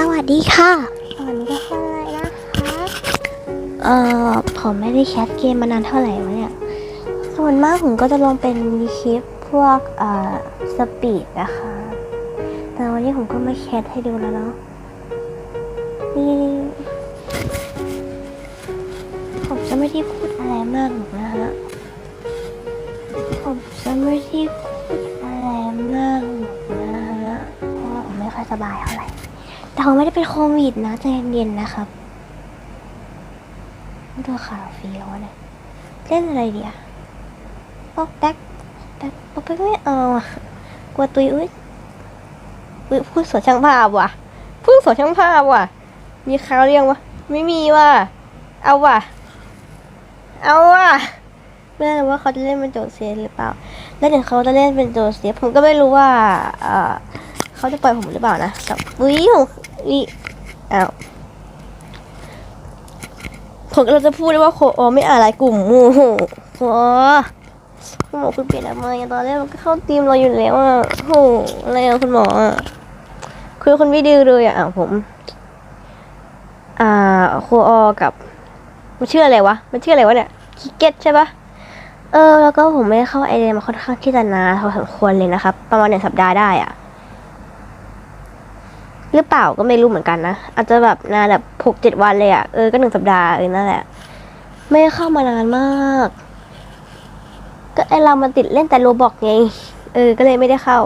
สวัสดีค่ะวันนี้ก็คนเลยนะคะ เอ่อ ผมไม่ได้แคสเกมมานานเท่าไหร่วะเนี่ย ส่วนมากผมก็จะลงเป็นคลิปพวกเอ่อสปีดนะคะ แต่วันนี้ผมก็มาแคสให้ดูแล้วเนาะ นี่ผมจะไม่ได้พูดอะไรมากหรอกนะฮะ ผมจะไม่ได้พูดอะไรมากหรอกนะฮะ เพราะว่าผมไม่ค่อยสบายเท่าไหร่ แต่ผมไม่ได้เป็นโควิดนะใจเย็นๆนะครับตัวขาวฟรีแล้ววะเนี่ยเล่นอะไรดีอะป๊อกแป๊กแป๊กป๊อกแป๊กไม่เอาอะกลัวตุยอุ้ยอุ้ยพูดสวนช่างภาพว่ะพูดสวนช่างภาพว่ะ มีข่าวเรียงวะไม่มีว่ะเอาว่ะ เอาว่ะไม่รู้ว่าเขาจะเล่นเป็นโจทย์เซหรือเปล่า แล้วถึงเขาจะเล่นเป็นโจทย์เซผมก็ไม่รู้ว่า เออเขาจะปล่อยผมหรือเปล่านะแต่อุ้ย ผมอุ้ยอ้าวผมกำลังจะพูดเลยว่าโคอไม่อ่านรายกลุ่มโอ้โหโอ้คุณหมอคุณเปลี่ยนทำไมอะตอนแรกมันก็เข้าทีมเราอยู่แล้วอะโหอะไรอะคุณหมออะคือคนไม่ดื้อเลยอะผม อ่าโคออกับ มันชื่ออะไรวะ มันชื่ออะไรวะเนี่ยคิกเก็ตใช่ปะเออ แล้วก็ผมไม่ได้เข้าไอเดียมาค่อนข้างที่จะนานพอสมควรเลยนะครับ ประมาณหนึ่งสัปดาห์ได้อะ หรือเปล่าก็ไม่รู้เหมือนกันนะ อาจจะแบบนานแบบหกเจ็ดวันเลยอะเออก็หนึ่งสัปดาห์เออนั่นแหละ ไม่ได้เข้ามานานมาก ก็ไอเรามันติดเล่นแต่โรบอกไง เออ ก็เลยไม่ได้เข้า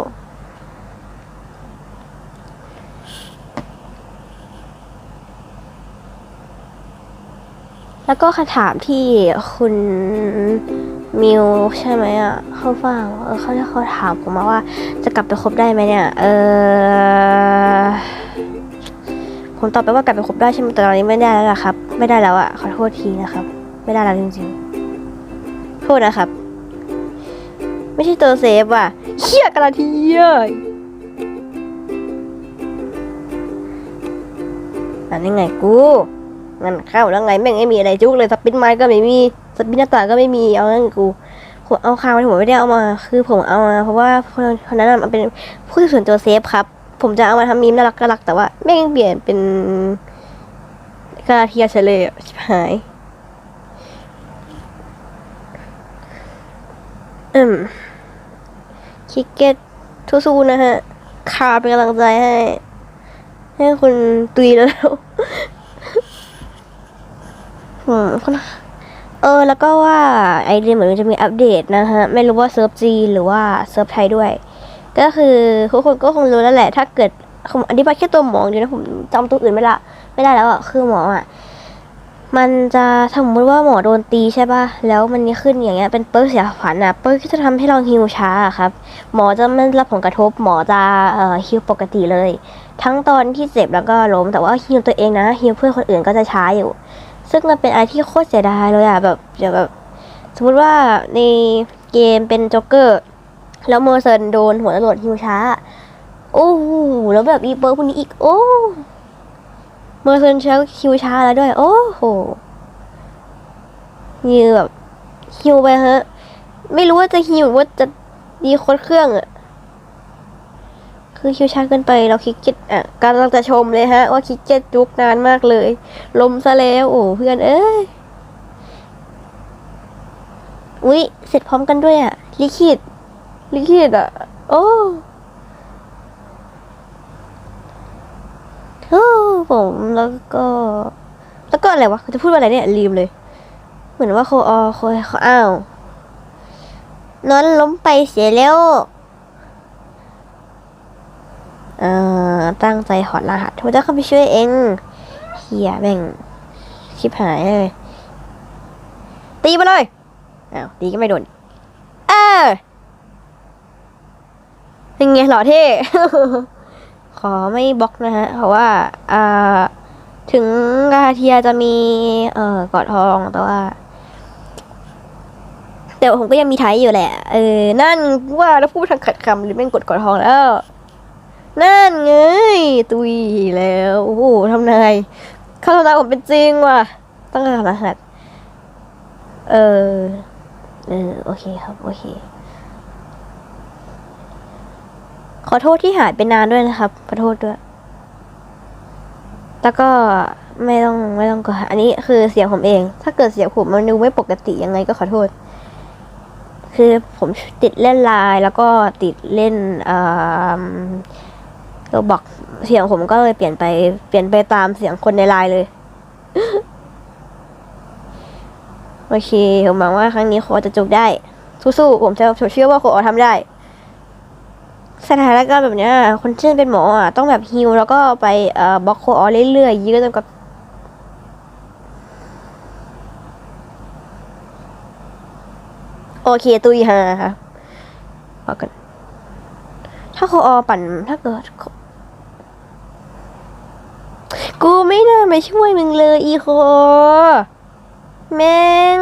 แล้วก็คำถามที่คุณ มิวใช่ไหมอะเขาฟังเออเขาเขาถามผมมาว่า จะกลับไปคบได้ไหมเนี่ย เออผมตอบไปว่ากลับไปคบได้ใช่ไหมแต่ตอนนี้ไม่ได้แล้วล่ะครับ ไม่ได้แล้วอะขอโทษทีนะครับ ไม่ได้แล้วจริงๆโทษนะครับ ไม่ใช่ตัวเซฟว่ะเชี่ยกระทีเย้ยนั่นยังไงกูงั้นเข้าแล้วไงแม่งไม่มีอะไรจุกเลยสปินไม้ก็ไม่มี สปินหน้าต่างก็ไม่มีเอางั้นกูผมเอาข่าวที่ผมไม่ได้เอามา คือผมเอามา เพราะว่าคนนั้นมันเป็นผู้ส่วนตัวเซฟครับ ผมจะเอามาทำมีมน่ารักน่ารักแต่ว่าแม่งเปลี่ยนเป็นกระเทียเฉลยชิบหายอืมคิกเก็ตสู้ๆนะฮะ คาเป็นกำลังใจให้ ให้คุณตุยแล้วอืมคน เออแล้วก็ว่าไอเดียเหมือนมันจะมีอัปเดตนะฮะ ไม่รู้ว่าเซิร์ฟจีหรือว่าเซิร์ฟไทยด้วย ก็คือทุกคนก็คงรู้แล้วแหละ ถ้าเกิดผมอธิบายแค่ตัวหมอเดียวนะผมจำตัวอื่นไม่ละไม่ได้แล้วอะคือหมออะมันจะสมมติว่าหมอโดนตีใช่ป่ะ แล้วมันนี่ขึ้นอย่างเงี้ย เป็นเปิร์กเสียขวัญอะเปิร์กที่จะทำให้เราฮิวช้าครับ หมอจะไม่รับผลกระทบ หมอจะเอ่อฮิวปกติเลย ทั้งตอนที่เจ็บแล้วก็ล้ม แต่ว่าฮิวตัวเองนะฮิวเพื่อนคนอื่นก็จะช้าอยู่ ซึ่งมันเป็นอะไรที่โคตรเสียดายเลยอะแบบเดี๋ยวแบบ สมมติว่าในเกมเป็นจ็อกเกอร์ แล้วเมอร์เซนโดนหัวตำรวจฮิวช้า โอ้โหแล้วแบบอีเปิร์พวกนี้อีก โอ้เมอร์เซนใช้ฮิวช้าแล้วด้วย โอ้โหนี่แบบฮิวไปฮะ ไม่รู้ว่าจะฮิวว่าจะดีโคตรเครื่องอะ คือคิวช้าเกินไปเราคิกเก็ตอะกำลังจะชมเลยฮะ ว่าคิกเก็ตจุกนานมากเลย ลมซะแล้ว โอ้เพื่อนเอ้ยอุ๊ยเสร็จพร้อมกันด้วยอะ ลิขิตลิขิตอะ โอ้โอ้ผมแล้วก็ แล้วก็อะไรวะเขาจะพูดว่าอะไรเนี่ยลืมเลย เหมือนว่าโคออโคเขาอ้าว นอนล้มไปเสียแล้ว เอ่อ ตั้งใจถอดรหัสผมจะเข้าไปช่วยเองเฮียแม่งชิบหายเลย ตีมาเลยอ้าวตีก็ไม่โดน เออเป็นไงหล่อเท่ ขอไม่บล็อกนะฮะ เพราะว่า อ่า ถึงกาเทียจะมี เอ่อกอดทองแต่ว่า แต่ผมก็ยังมีไทยอยู่แหละ เออ นั่นว่าแล้วพูดทางขัดคำหรือแม่งกดกอดทองแล้ว นั่นไงตุยแล้วโอ้โหทำนายเข้าทำนายผมเป็นจริงว่ะตั้งแต่รหัสเออเออโอเคครับโอเคขอโทษที่หายไปนานด้วยนะครับ ขอโทษด้วย แล้วก็ไม่ต้องไม่ต้องกดอันนี้คือเสียงผมเอง ถ้าเกิดเสียงผมมันดูไม่ปกติยังไงก็ขอโทษ คือผมติดเล่นไลน์แล้วก็ติดเล่นอ่า โรบอกเสียงผมก็เลยเปลี่ยนไปเปลี่ยนไปตามเสียงคนในไลน์เลย โอเค ผมหวังว่าครั้งนี้โคจะจุกได้สู้ๆผมจะผมเชื่อว่าโคทำได้สถานการณ์แบบเนี้ยคนที่เป็นหมออะต้องแบบฮิวแล้วก็ไปเอ่อบล็อกโคออเรื่อยๆยื้อจนกับโอเคตุยฮาค่ะบอกกัน ถ้าโคออปั่นถ้าเกิด กูไม่น่าไปช่วยมึงเลยอีโค แม่ง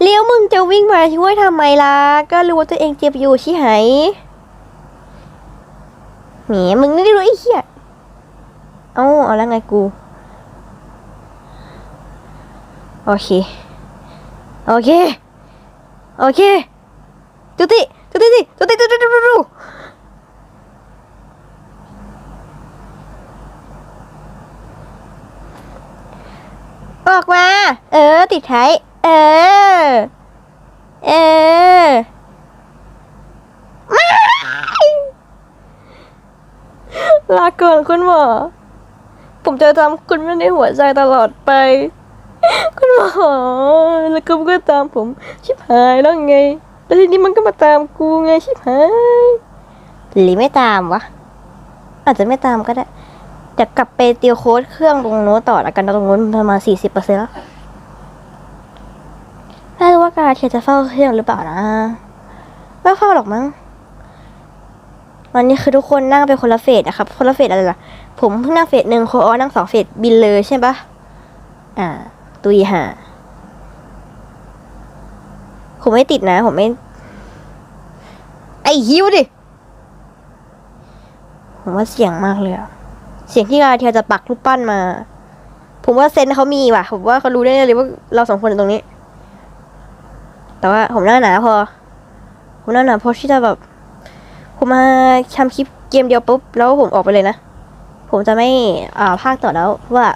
เลี้ยวมึงจะวิ่งมาช่วยทำไมล่ะ ก็รู้ว่าตัวเองเจ็บอยู่ใช่ไหมแหมมึงไม่ได้รู้ไอ้เหี้ยเอาเอาแล้วไงกู โอเค โอเค โอเค จุติ จุติจุติจุติจุติจุติ ออกมา เออ ติดไทยเออ เออไม่ลาก่อนคุณหมอ ผมจะจำคุณไว้ในหัวใจตลอดไป คุณหมอ แล้วก็ก็ตามผม ชิบหายแล้วไง แล้วทีนี้มันก็มาตามกูไงชิบหาย หรือไม่ตามวะ อาจจะไม่ตามก็ได้ เดี๋ยวกลับไปตียวโค้ดเครื่องตรงโน้นต่อแล้วกันตรงโน้นประมาณสี่สิบเปอร์เซ็นต์แล้วไม่รู้ว่าการเทียจะเฝ้าเครื่องหรือเปล่านะไม่เฝ้าหรอกมั้งวันนี้คือทุกคนนั่งไปคนละเฟสนะครับ คนละเฟสอะไรล่ะ ผมเพิ่งนั่งเฟสหนึ่งโคออนั่งสองเฟสบินเลยใช่ปะอ่า ตุยห่าผมไม่ติดนะ ผมไม่ ไอ้ฮิวดิ ผมว่าเสียงมากเลยอะ เสียงที่กาเทียจะปักรูปปั้นมา ผมว่าเซนเขามีว่ะ ผมว่าเขารู้ได้เลยว่าเราสองคนอยู่ตรงนี้ แต่ว่าผมหน้าหนาพอ ผมหน้าหนาพอที่จะแบบ ผมมาทำคลิปเกมเดียวปุ๊บ แล้วผมออกไปเลยนะ ผมจะไม่อ่าภาคต่อแล้วเพราะว่า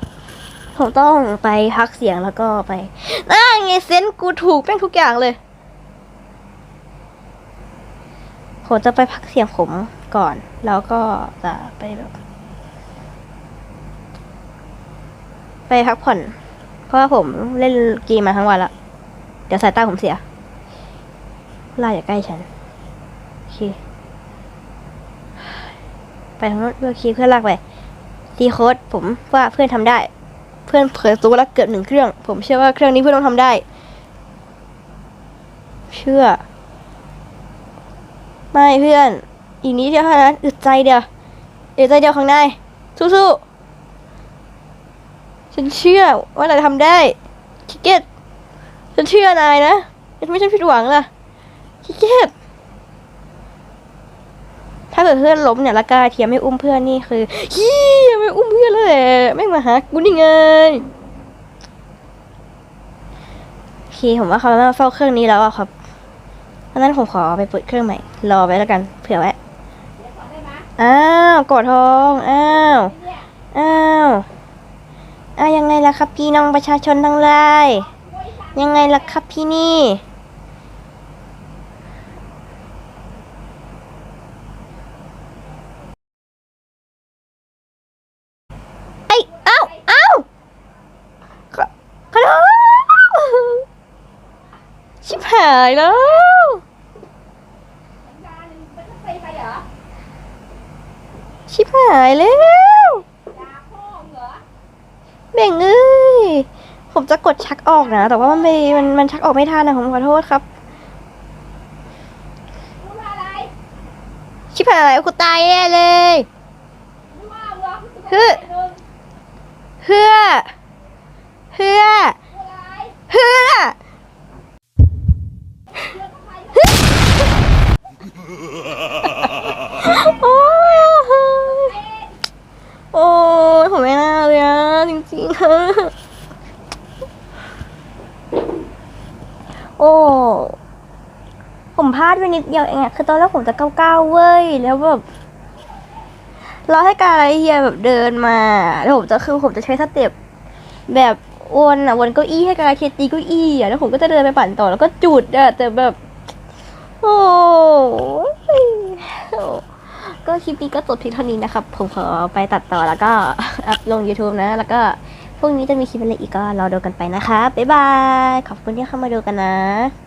ผมต้องไปพักเสียงแล้วก็ไปน่าไงเซนกูถูกแป้งทุกอย่างเลยผมจะไปพักเสียงผมก่อน แล้วก็จะไปแบบ ไปพักผ่อน เพราะว่าผมเล่นเกมมาทั้งวันละเดี๋ยวสายตาผมเสียลาอย่าใกล้ฉัน โอเค ไปทางโน้นเพื่อคีเพื่อนลากไปตีโค้ดผมว่าเพื่อนทำได้ เพื่อนเผยตัวแล้วเกือบหนึ่งเครื่อง ผมเชื่อว่าเครื่องนี้เพื่อนต้องทำได้ เชื่อ ไม่เพื่อน อีกนิดเดียวเท่านั้นอึดใจเดียวอึดใจเดียวข้างในสู้ๆ ฉันเชื่อว่านายทำได้คิกเก็ตฉันเชื่อนายนะไม่ใช่ผิดหวังล่ะคิกเก็ตถ้าเกิดเพื่อนล้มเนี่ยล้วกาเทียมไม่อุ้มเพื่อนนี่คือเฮียไม่อุ้มเพื่อนแล้วแหละไม่มาหากูนี่ไงโอเคผมว่าเขาน่าเฝ้าเครื่องนี้แล้วอะครับเพราะฉะนั้นผมขอไปเปิดเครื่องใหม่ รอไว้แล้วกัน เผื่อไว้อ้าวกอดทอง อ้าว อ้าว อายังไงล่ะครับพี่น้องประชาชนทั้งหลายยังไงล่ะครับพี่นี่ไอ้เอ้าเอ้าขอขอโทษชิบหายแล้วชิบหายแล้ว เบ่งเอ้ย ผมจะกดชักออกนะ แต่ว่ามันไม่ มันมันชักออกไม่ทันนะผมขอโทษครับชิบหายกูตายแน่เลยเฮ้ยเฮือเฮือเฮือโอ้ยโอ้ยผมไม่น่าเลยอะจ ริงโอ้ผมพลาดไปนิดเดียวเองอะคือตอนแรกผมจะเก้าเก้าเว้ย แล้วแบบรอให้กายเฮียแบบเดินมา แล้วผมจะคือผมจะใช้สเต็ปแบบวนอะวนเก้าอี้ให้กายเคตีเก้าอี้อะแล้วผมก็จะเดินไปปั่นต่อแล้วก็จุดอะแต่แบบ โอ้ก็คลิปนี้ก็จบเพียงเท่านี้นะครับ ผมขอไปตัดต่อแล้วก็อัพลง YouTube นะ แล้วก็ พรุ่งนี้จะมีคลิปอะไรอีกก็รอดูกันไปนะคะ บ๊ายบาย ขอบคุณที่เข้ามาดูกันนะ